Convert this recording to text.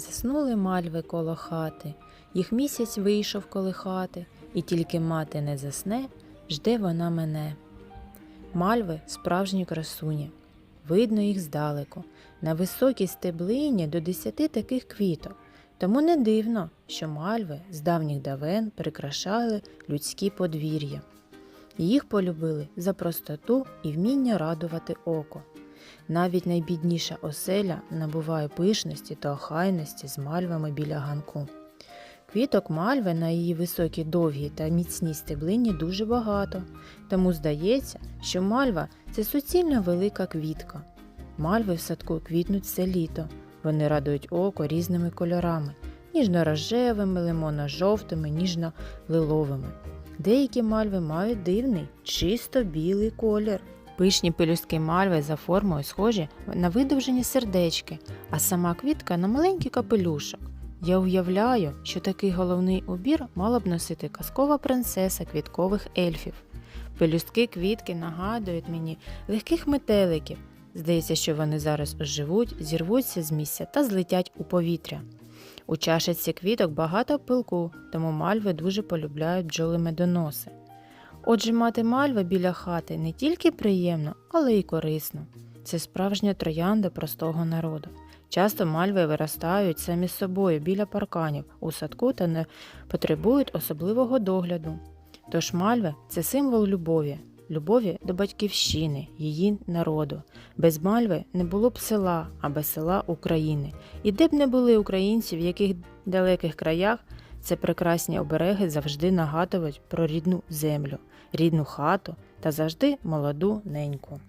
Заснули мальви коло хати, їх місяць вийшов коли хати, і тільки мати не засне, жде вона мене. Мальви справжні красуні. Видно їх здалеку. На високій стеблині до десяти таких квіток. Тому не дивно, що мальви з давніх давен прикрашали людські подвір'я. Їх полюбили за простоту і вміння радувати око. Навіть найбідніша оселя набуває пишності та охайності з мальвами біля ганку. Квіток мальви на її високій довгій та міцній стеблині дуже багато, тому здається, що мальва це суцільна велика квітка. Мальви в садку квітнуть все літо. Вони радують око різними кольорами ніжно-рожевими, лимонно-жовтими, ніжно-лиловими. Деякі мальви мають дивний, чисто білий колір. Пишні пелюстки мальви за формою схожі на видовжені сердечки, а сама квітка на маленький капелюшок. Я уявляю, що такий головний убір мала б носити казкова принцеса квіткових ельфів. Пелюстки квітки нагадують мені легких метеликів. Здається, що вони зараз оживуть, зірвуться з місця та злетять у повітря. У чашиці квіток багато пилку, тому мальви дуже полюбляють бджоли медоноси. Отже, мати мальви біля хати не тільки приємно, але й корисно. Це справжня троянда простого народу. Часто мальви виростають самі з собою біля парканів у садку та не потребують особливого догляду. Тож мальви це символ любові, любові до батьківщини, її народу. Без мальви не було б села, а без села України. І де б не були українці, в яких далеких краях це прекрасні обереги завжди нагадують про рідну землю, рідну хату та завжди молоду неньку.